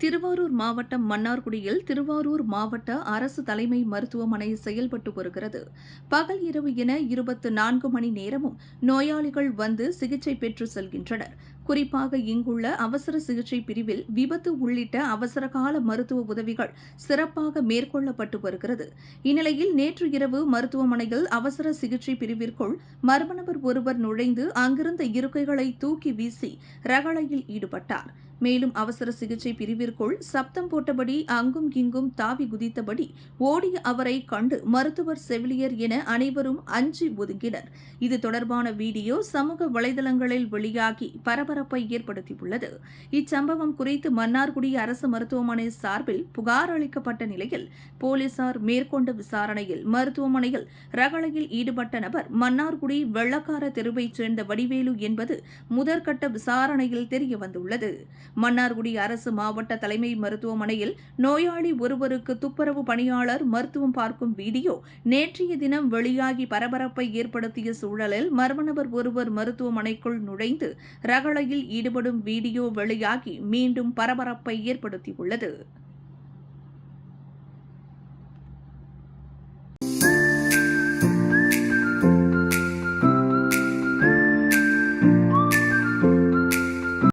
திருவாரூர் மாவட்டம் மன்னார்குடியில் திருவாரூர் மாவட்ட அரசு தலைமை மருத்துவமனை செயல்பட்டு வருகிறது. பகல் இரவு என இருபத்து நான்கு மணி நேரமும் நோயாளிகள் வந்து சிகிச்சை பெற்று செல்கின்றனர். குறிப்பாக இங்குள்ள அவசர சிகிச்சை பிரிவில் விபத்து உள்ளிட்ட அவசரகால மருத்துவ உதவிகள் சிறப்பாக மேற்கொள்ளப்பட்டு வருகிறது. இந்நிலையில் நேற்று இரவு மருத்துவமனையில் அவசர சிகிச்சை பிரிவிற்குள் மர்ம நபர் ஒருவர் நுழைந்து அங்கிருந்த இருக்கைகளை தூக்கி வீசி ரகளையில் ஈடுபட்டார். மேலும் அவசர சிகிச்சை பிரிவிற்குள் சப்தம் போட்டபடி அங்கும் இங்கும் தாவி குதித்தபடி ஓடிய அவரை கண்டு மருத்துவர் செவிலியர் என அனைவரும் அஞ்சி ஒதுங்கினர். இது தொடர்பான வீடியோ சமூக வலைதளங்களில் வெளியாகி பரபரப்பை ஏற்படுத்தியுள்ளது. இச்சம்பவம் குறித்து மன்னார்குடி அரசு மருத்துவமனை சார்பில் புகார் அளிக்கப்பட்ட நிலையில் போலீசார் மேற்கொண்ட விசாரணையில் மருத்துவமனையில் ரகளையில் ஈடுபட்ட நபர் மன்னார்குடி வெள்ளக்கார தெருவைச் சேர்ந்த வடிவேலு என்பது முதற்கட்ட விசாரணையில் தெரியவந்துள்ளது. மன்னார்குடி அரசு மாவட்ட தலைமை மருத்துவமனையில் நோயாளி ஒருவருக்கு துப்புரவு பணியாளர் மருத்துவம் பார்க்கும் வீடியோ நேற்றைய தினம் வெளியாகி பரபரப்பை ஏற்படுத்திய சூழலில் மர்ம நபர் ஒருவர் மருத்துவமனைக்குள் நுழைந்து ரகளையில் ஈடுபடும் வீடியோ வெளியாகி மீண்டும் பரபரப்பை ஏற்படுத்தியுள்ளது.